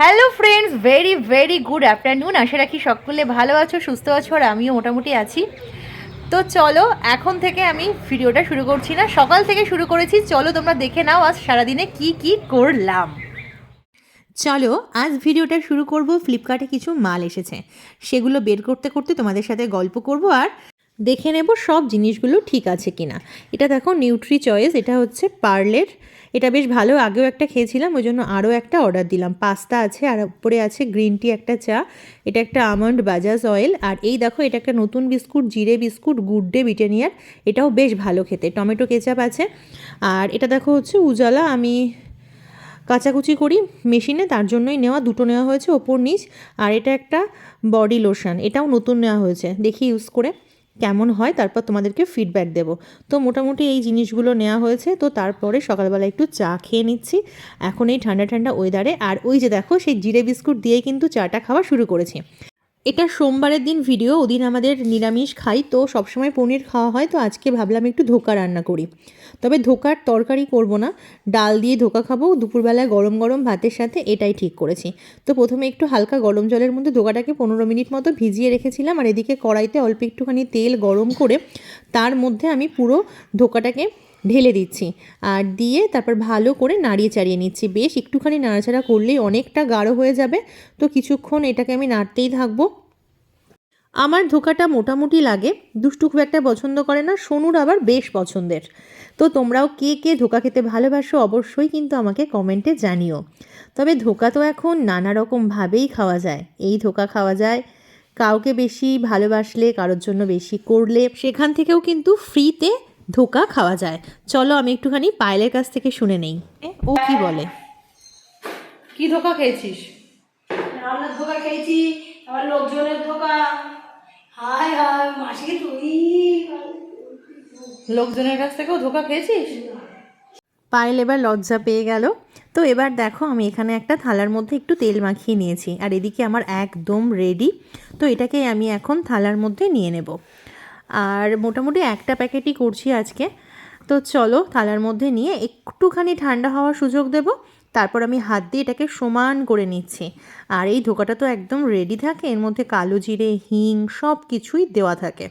Hello friends very very good afternoon আশা রাখি সকলে ভালো আছো, সুস্থ আছো, আর আমিও মোটামুটি আছি। তো চলো, এখন থেকে আমি ভিডিওটা শুরু করছি না। সকাল থেকে শুরু করেছি। চলো তোমরা দেখে নাও আজ সারাদিনে কি কি করলাম। চলো, আজ ভিডিওটা শুরু করব। ফ্লিপকার্টে কিছু মাল এসেছে। সেগুলো বের করতে করতে তোমাদের সাথে গল্প করব। আর দেখে নেব সব জিনিসগুলো ঠিক আছে কিনা। এটা দেখো নিউট্রি চয়েস এটা হচ্ছে পার্লের। এটা বেশ ভালো, আগেও একটা খেয়েছিলাম ওই জন্য আরও একটা অর্ডার দিলাম। পাস্তা আছে, আর উপরে আছে গ্রিন টি একটা চা। এটা একটা আমন্ড বাজাজ অয়েল। আর এই দেখো, এটা একটা নতুন বিস্কুট, জিরে বিস্কুট, গুড ডে ব্রিটানিয়ার এটাও বেশ ভালো খেতে, টমেটো কেচাপ আছে। আর এটা দেখো হচ্ছে উজালা, আমি কাচাকুচি করি মেশিনে, তার জন্যই নেওয়া, দুটো নেওয়া হয়েছে ওপর নিচ। আর এটা একটা বডি লোশন, এটাও নতুন নেওয়া হয়েছে, দেখি ইউজ করে। কেমন হয়, তারপর তোমাদেরকে ফিডব্যাক দেবো। তো মোটামুটি এই জিনিসগুলো নেওয়া হয়েছে, তো তারপরে সকালবেলা একটু চা খেয়ে নিচ্ছি। এখন এই ঠান্ডা ঠান্ডা ওয়েদারে আর ওই যে দেখো, সেই জিরে বিস্কুট দিয়ে কিন্তু চাটা খাওয়া শুরু করেছি। এটা সোমবারের দিন ভিডিও ওদিন আমাদের নিরামিষ খাই, তো সবসময় পনির খাওয়া হয়, তো আজকে ভাবলাম একটু ধোকা রান্না করি। তবে ধোকার তরকারি করব না, ডাল দিয়ে ধোকা খাব দুপুরবেলায় গরম গরম ভাতের সাথে এটাই ঠিক করেছি। তো প্রথমে একটু হালকা গরম জলের মধ্যে ধোকাটাকে পনেরো মিনিট মতো ভিজিয়ে রেখেছিলাম, আর এদিকে কড়াইতে অল্প একটুখানি তেল গরম করে তার মধ্যে আমি পুরো ধোকাটাকে ঢেলে দিচ্ছি, আর দিয়ে তারপর ভালো করে নাড়িয়ে চাড়িয়ে নিচ্ছি। বেশ একটুখানি নাড়াচাড়া করলেই অনেকটা গাঢ় হয়ে যাবে, তো কিছুক্ষণ এটাকে আমি নাড়তেই থাকব। আমার ধোকাটা মোটামুটি লাগে দুষ্টু খুব একটা পছন্দ করে না সোনুর আবার বেশ পছন্দের। তো তোমরাও কে কে ধোকা খেতে ভালোবাসো অবশ্যই কিন্তু আমাকে কমেন্টে জানিও। তবে ধোকা তো এখন নানা রকমভাবেই খাওয়া যায়। এই ধোকা খাওয়া যায় কাউকে বেশি ভালোবাসলে কারোর জন্য বেশি করলে সেখান থেকেও কিন্তু ফ্রিতে ধোকা খাওয়া যায়। চলো আমি একটুখানি পায়েলের কাছ থেকে শুনে নেই। ও কি বলে? কি ধোকা খেয়েছিস? রান্নার ধোকা খেয়েছি আবার লোকজনের ধোকা। হায় হায় মাসি লোকজনের কাছ থেকেও ধোকা খেয়েছিস? পায়েল এবার লজ্জা পেয়ে গেল। তো এবার দেখো আমি এখানে একটা থালার মধ্যে একটু তেল মাখিয়ে নিয়েছি আর এদিকে আমার একদম রেডি তো এটাকে আমি এখন থালার মধ্যে নিয়ে নেব। আর মোটামুটি একটা প্যাকেটই করছি আজকে। তো চলো থালার মধ্যে নিয়ে একটুখানি ঠান্ডা হওয়ার সুযোগ দেব। তারপর আমি হাত দিয়ে এটাকে সমান করে নিচ্ছি। আর এই ধোকাটা তো একদম রেডি থাকে, এর মধ্যে কালো জিরে, হিং সব কিছুই দেওয়া থাকে।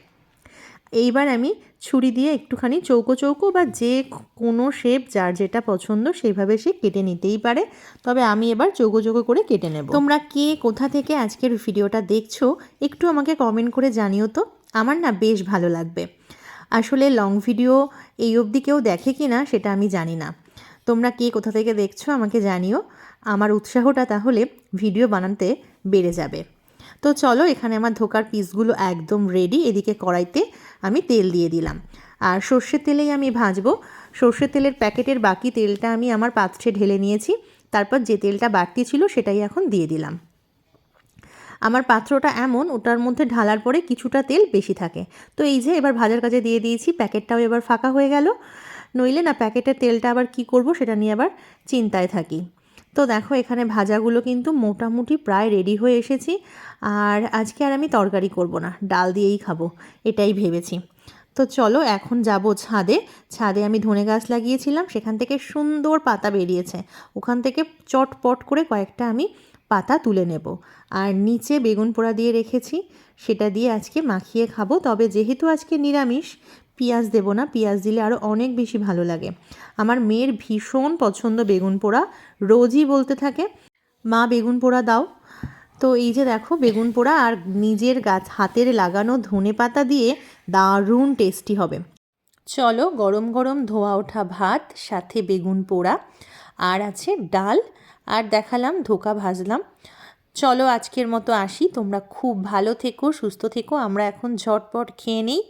এইবার আমি ছুরি দিয়ে একটুখানি চৌকো চৌকো বা যে কোনো শেপ যার যেটা পছন্দ সেইভাবে সে কেটে নিতেই পারে। তবে আমি এবার চৌকো চৌকো করে কেটে নেব। তোমরা কে কোথা থেকে আজকের ভিডিওটা দেখছ একটু আমাকে কমেন্ট করে জানিও তো। আমার না বেশ ভালো লাগবে। আসলে লং ভিডিও এই অবধি কেউ দেখে কি না সেটা আমি জানি না। তোমরা কে কোথা থেকে দেখছ আমাকে জানিও। আমার উৎসাহটা তাহলে ভিডিও বানাতে বেড়ে যাবে। তো চলো এখানে আমার ধোকার পিসগুলো একদম রেডি এদিকে কড়াইতে আমি তেল দিয়ে দিলাম। আর সর্ষের তেলেই আমি ভাজবো। সর্ষের তেলের প্যাকেটের বাকি তেলটা আমি আমার পাত্রে ঢেলে নিয়েছি। তারপর যে তেলটা বাড়তি ছিল সেটাই এখন দিয়ে দিলাম। আমার পাত্রটা এমন, ওটার মধ্যে ঢালার পরে কিছুটা তেল বেশি থাকে। তো এই যে এবার ভাজার কাজে দিয়ে দিয়েছি, প্যাকেটটাও এবার ফাঁকা হয়ে গেল। নইলে না প্যাকেটের তেলটা আবার কি করব সেটা নিয়ে আবার চিন্তায় থাকি। তো দেখো এখানে ভাজাগুলো কিন্তু মোটামুটি প্রায় রেডি হয়ে এসেছি। আর আজকে আর আমি তরকারি করব না, ডাল দিয়েই খাব, এটাই ভেবেছি। তো চলো এখন যাব ছাদে। ছাদে আমি ধনে গাছ লাগিয়েছিলাম, সেখান থেকে সুন্দর পাতা বেরিয়েছে। ওখান থেকে চটপট করে কয়েকটা আমি পাতা তুলে নেব। আর নিচে বেগুন পোড়া দিয়ে রেখেছি, সেটা দিয়ে আজকে মাখিয়ে খাব। তবে যেহেতু আজকে নিরামিষ পেঁয়াজ দেবো না, পেঁয়াজ দিলে আরও অনেক বেশি ভালো লাগে। আমার মেয়ের ভীষণ পছন্দ বেগুন পোড়া, রোজই বলতে থাকে, মা, বেগুন পোড়া দাও। তো এই যে দেখো, বেগুন পোড়া আর নিজের গাছ, হাতের লাগানো ধনে পাতা দিয়ে দারুণ টেস্টি হবে। চলো গরম গরম ধোয়া ওঠা ভাত, সাথে বেগুন পোড়া, আর আছে ডাল, আর দেখালাম, ধোকা ভাজলাম। চলো আজকের মতো আসি, তোমরা খুব ভালো থেকো, সুস্থ থেকো, আমরা এখন ঝটপট খেয়ে নিই।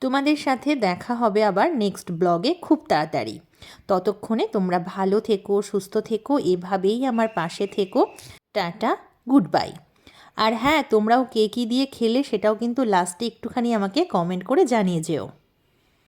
তোমাদের সাথে দেখা হবে আবার নেক্সট ব্লগে খুব তাড়াতাড়ি। ততক্ষণে তোমরা ভালো থেকো, সুস্থ থেকো, এভাবেই আমার পাশে থেকো। টাটা গুড বাই আর হ্যাঁ তোমরাও কে কী দিয়ে খেলে সেটাও কিন্তু লাস্টে একটুখানি আমাকে কমেন্ট করে জানিয়ে যেও।